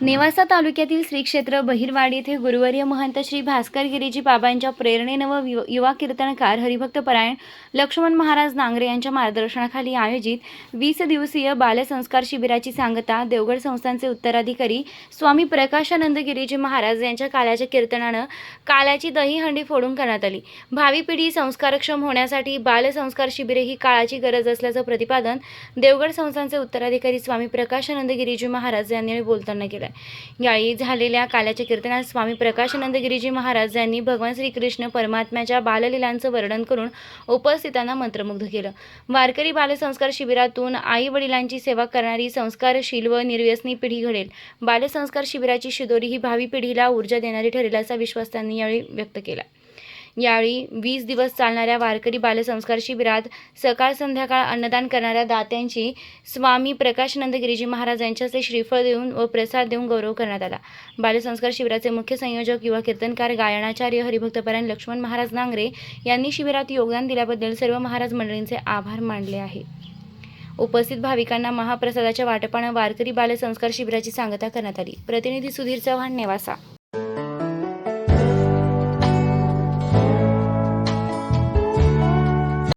नेवासा तालुक्यातील श्री क्षेत्र बहिरवाडी येथे गुरुवर्य महंत श्री भास्कर गिरीजी बाबांच्या प्रेरणेनं व यु- युवा कीर्तनकार हरिभक्त परायण लक्ष्मण महाराज नांगरे यांच्या मार्गदर्शनाखाली आयोजित वीस दिवसीय बालसंस्कार शिबिराची सांगता देवगड संस्थांचे उत्तराधिकारी स्वामी प्रकाशानंद गिरीजी महाराज यांच्या काल्याच्या कीर्तनानं काल्याची दहीहंडी फोडून करण्यात आली. भावी पिढी संस्कारक्षम होण्यासाठी बालसंस्कार शिबिरे ही काळाची गरज असल्याचं प्रतिपादन देवगड संस्थांचे उत्तराधिकारी स्वामी प्रकाशानंद गिरीजी महाराज यांनी बोलताना केलं. यावेळी झालेल्या काल्याच्या कीर्तनात स्वामी प्रकाशानंद गिरीजी महाराज यांनी भगवान श्रीकृष्ण परमात्म्याच्या बाललीलांचं वर्णन करून उपस्थितांना मंत्रमुग्ध केलं. वारकरी बालसंस्कार शिबिरातून आई वडिलांची सेवा करणारी संस्कारशील व निर्व्यसनी पिढी घडेल. बालसंस्कार शिबिराची शिदोरी ही भावी पिढीला ऊर्जा देणारी ठरेल असा विश्वास त्यांनी यावेळी व्यक्त केला. यावेळी वीस दिवस चालणाऱ्या वारकरी बालसंस्कार शिबिरात सकाळ संध्याकाळ अन्नदान करणाऱ्या दात्यांची स्वामी प्रकाशनंद गिरीजी महाराज यांच्या हस्ते श्रीफळ देऊन व प्रसाद देऊन गौरव करण्यात आला. बालसंस्कार शिबिराचे मुख्य संयोजक युवा कीर्तनकार गायनाचार्य हरिभक्तपरायण लक्ष्मण महाराज नांगरे यांनी शिबिरात योगदान दिल्याबद्दल सर्व महाराज मंडळींचे आभार मानले आहे. उपस्थित भाविकांना महाप्रसादाच्या वाटपानं वारकरी बालसंस्कार शिबिराची सांगता करण्यात आली. प्रतिनिधी सुधीर चव्हाण नेवासा.